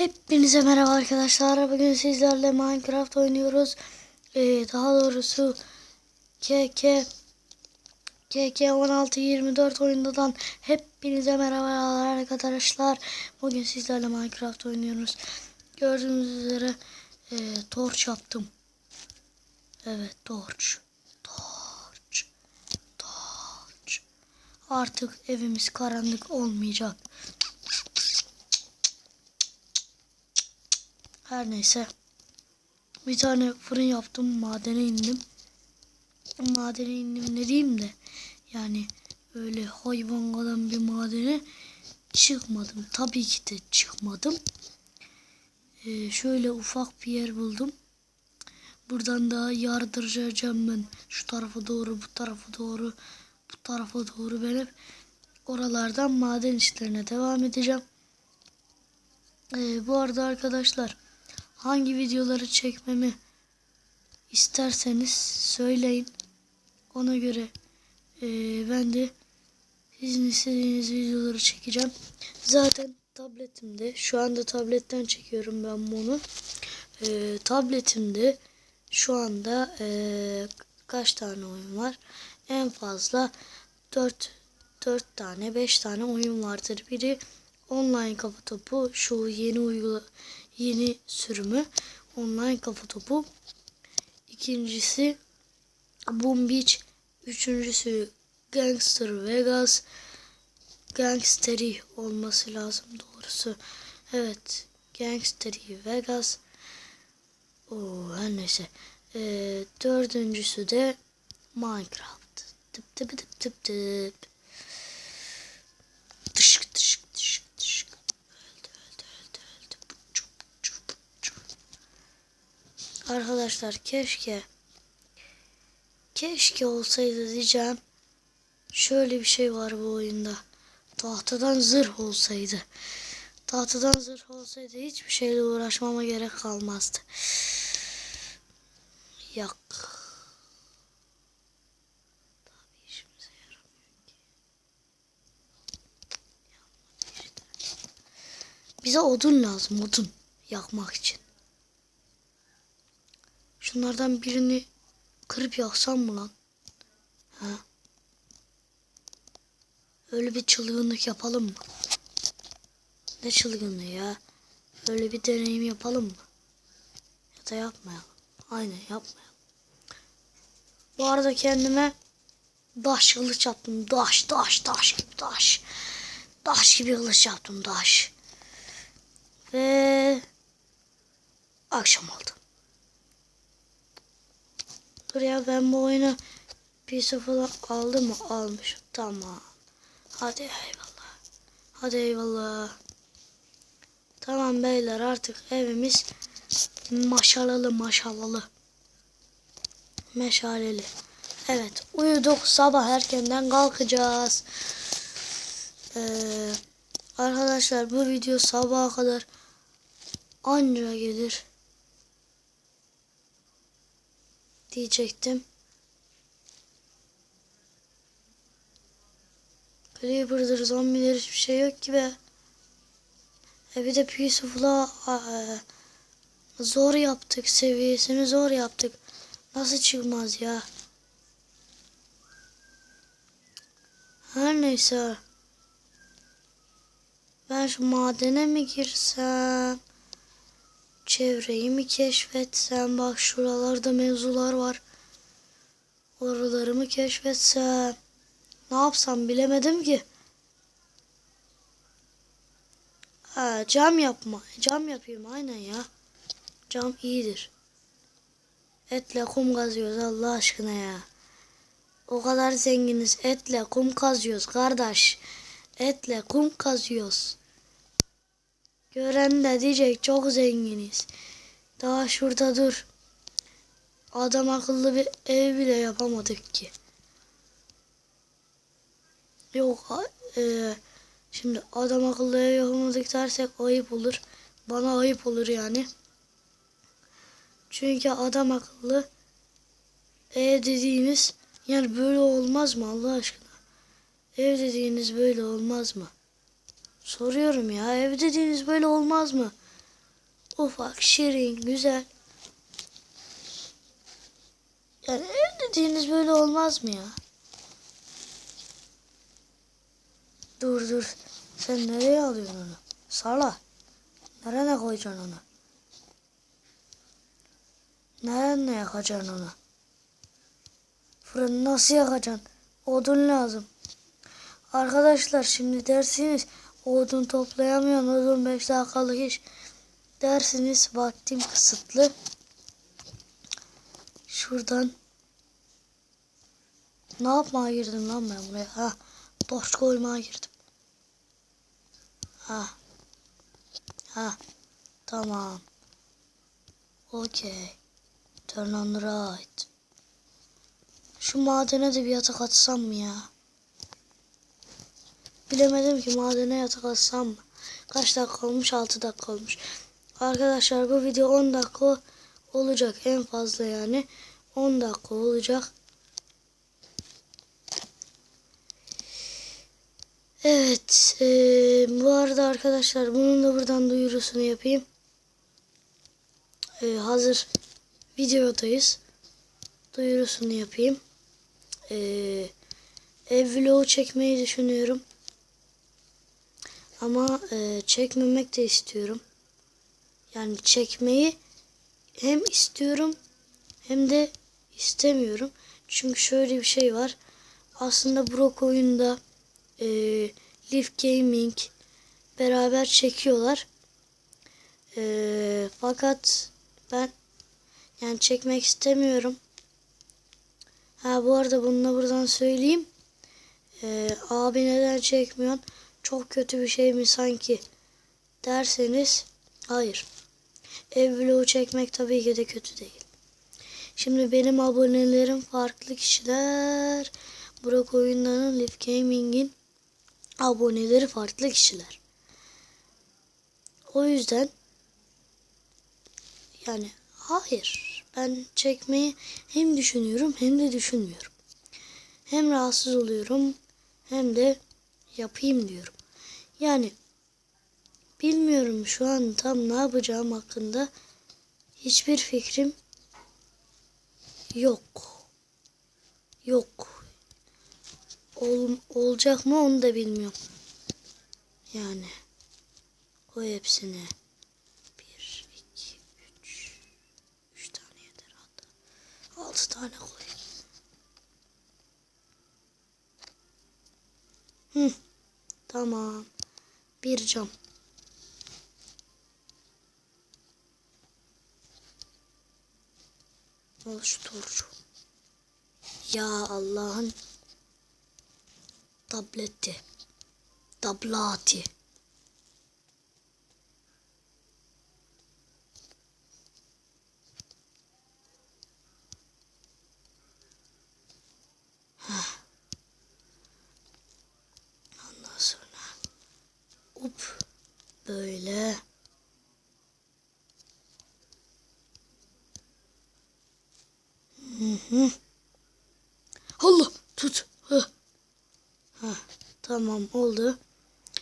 Hepinize merhaba arkadaşlar. Bugün sizlerle Minecraft oynuyoruz. Ee, daha doğrusu KK KK 1624 oyundan hepinize merhaba arkadaşlar. Bugün sizlerle Minecraft oynuyoruz. Gördüğünüz üzere e, torç yaptım. Evet torch. Torch. Torch. Artık evimiz karanlık olmayacak. Her neyse. Bir tane fırın yaptım. Madene indim. Madene indim ne diyeyim de. Yani öyle hayvan kadar bir madene çıkmadım. Tabii ki de çıkmadım. Ee, şöyle ufak bir yer buldum. Buradan da yardıracağım ben. Şu tarafa doğru, bu tarafa doğru, bu tarafa doğru ben hep oralardan maden işlerine devam edeceğim. Ee, bu arada arkadaşlar hangi videoları çekmemi isterseniz söyleyin. Ona göre e, ben de sizin istediğiniz videoları çekeceğim. Zaten tabletimde şu anda tabletten çekiyorum ben bunu. E, tabletimde şu anda e, kaç tane oyun var? En fazla 4 4 tane 5 tane oyun vardır. Biri online kafa topu şu yeni uygula yeni sürümü online kafa topu. İkincisi Boom Beach. Üçüncüsü Gangster Vegas. Gangsteri olması lazım doğrusu. Evet. Gangsteri Vegas. Oo, her neyse. Ee, dördüncüsü de Minecraft. Tıp tıp tıp tıp tıp. Arkadaşlar keşke keşke olsaydı diyeceğim. Şöyle bir şey var bu oyunda. Tahtadan zırh olsaydı. Tahtadan zırh olsaydı hiçbir şeyle uğraşmama gerek kalmazdı. Yak. Bize odun lazım odun yakmak için. Şunlardan birini kırıp yaksam mı lan? Ha? Öyle bir çılgınlık yapalım mı? Ne çılgınlığı ya? Öyle bir deneyim yapalım mı? Ya da yapmayalım. Aynen yapmayalım. Bu arada kendime daş kılıç yaptım. Daş, daş, daş gibi daş. Daş gibi kılıç yaptım daş. Ve akşam oldu. Dur ya ben bu oyunu bir falan aldım mı? Almışım. Tamam. Hadi eyvallah. Hadi eyvallah. Tamam beyler artık evimiz maşalalı maşalalı. Meşaleli. Evet uyuduk sabah erkenden kalkacağız. Ee, arkadaşlar bu video sabaha kadar anca gelir. Diyecektim. Creeper'dır, zombiler hiçbir şey yok ki be. E bir de Peaceful'a e, zor yaptık. Seviyesini zor yaptık. Nasıl çıkmaz ya? Her neyse. Ben şu madene mi girsem? Çevreyi mi keşfetsem? Bak şuralarda mevzular var. Oraları mı keşfetsem? Ne yapsam bilemedim ki. Ha, cam yapma. Cam yapayım aynen ya. Cam iyidir. Etle kum kazıyoruz Allah aşkına ya. O kadar zenginiz. Etle kum kazıyoruz kardeş. Etle kum kazıyoruz. Gören de diyecek çok zenginiz. Daha şurada dur. Adam akıllı bir ev bile yapamadık ki. Yok e, şimdi adam akıllı ev yapamadık dersek ayıp olur. Bana ayıp olur yani. Çünkü adam akıllı ev dediğiniz yani böyle olmaz mı Allah aşkına? Ev dediğiniz böyle olmaz mı? Soruyorum ya ev dediğiniz böyle olmaz mı? ufak, şirin, güzel. Yani ev dediğiniz böyle olmaz mı ya? Dur dur. Sen nereye alıyorsun onu? Sala. Nereye koyacaksın onu? Nereye yakacaksın onu? Fırını nasıl yakacaksın? Odun lazım. Arkadaşlar şimdi dersiniz odun toplayamıyorum. Odun 5 dakikalık iş. Dersiniz vaktim kısıtlı. Şuradan ne yapmaya girdim lan ben buraya? Ha, taş koymaya girdim. Ha. Ha. Tamam. Okey. Turn on right. Şu madene de bir yatak atsam mı ya? Bilemedim ki madene yatak atsam mı? Kaç dakika olmuş? 6 dakika olmuş. Arkadaşlar bu video 10 dakika olacak en fazla yani. 10 dakika olacak. Evet. eee, bu arada arkadaşlar bunun da buradan duyurusunu yapayım. Eee, hazır videodayız. Duyurusunu yapayım. Eee ev vlogu çekmeyi düşünüyorum. Ama eee, çekmemek de istiyorum. Yani çekmeyi hem istiyorum hem de istemiyorum. Çünkü şöyle bir şey var. Aslında Brok oyunda e, Leaf Gaming beraber çekiyorlar. E, fakat ben yani çekmek istemiyorum. Ha bu arada bunu da buradan söyleyeyim. E, abi neden çekmiyorsun? Çok kötü bir şey mi sanki derseniz hayır. Ev vlogu çekmek tabii ki de kötü değil. Şimdi benim abonelerim farklı kişiler. Burak Oyunları'nın Leaf Gaming'in aboneleri farklı kişiler. O yüzden yani hayır ben çekmeyi hem düşünüyorum hem de düşünmüyorum. Hem rahatsız oluyorum hem de yapayım diyorum. Yani bilmiyorum şu an tam ne yapacağım hakkında hiçbir fikrim yok. Yok. Ol, olacak mı onu da bilmiyorum. Yani koy hepsini. Bir, iki, üç. Üç tane yeter hatta. Altı tane koy. Hı, tamam. Bir cam. Oluşturucu. Ya Allah'ın tableti. Tablati. Hı hı. Allah tut. Hah. Hah, tamam oldu.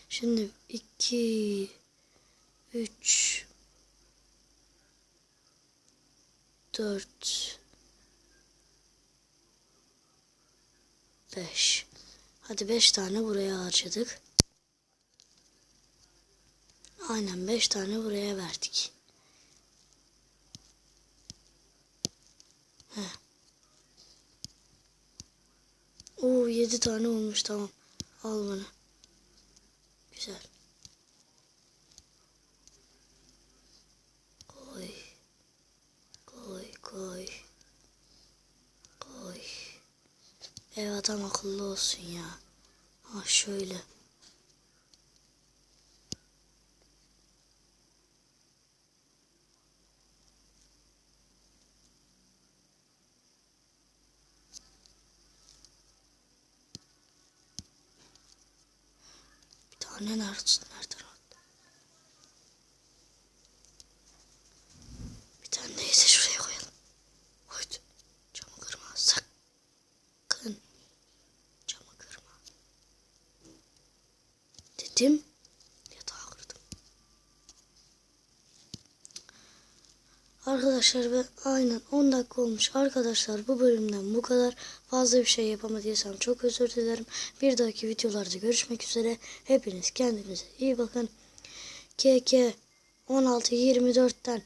Şimdi iki, üç, dört, beş. Hadi beş tane buraya harcadık. Aynen beş tane buraya verdik. Oo 7 tane olmuş tamam. Al bunu. Güzel. Koy. Koy koy. Koy. Ev adam akıllı olsun ya. Ha şöyle. Tane nerede? Nereden attı? Bir tane neyse şuraya koyalım. Koydu. Camı kırma. Sakın. Camı kırma. Dedim. Arkadaşlar ve aynen 10 dakika olmuş. Arkadaşlar bu bölümden bu kadar. Fazla bir şey yapamadıysam çok özür dilerim. Bir dahaki videolarda görüşmek üzere. Hepiniz kendinize iyi bakın. KK 16-24'ten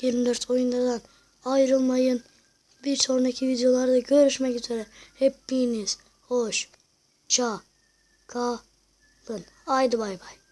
24 oyundan ayrılmayın. Bir sonraki videolarda görüşmek üzere. Hepiniz hoş ça kalın. Haydi bay bay.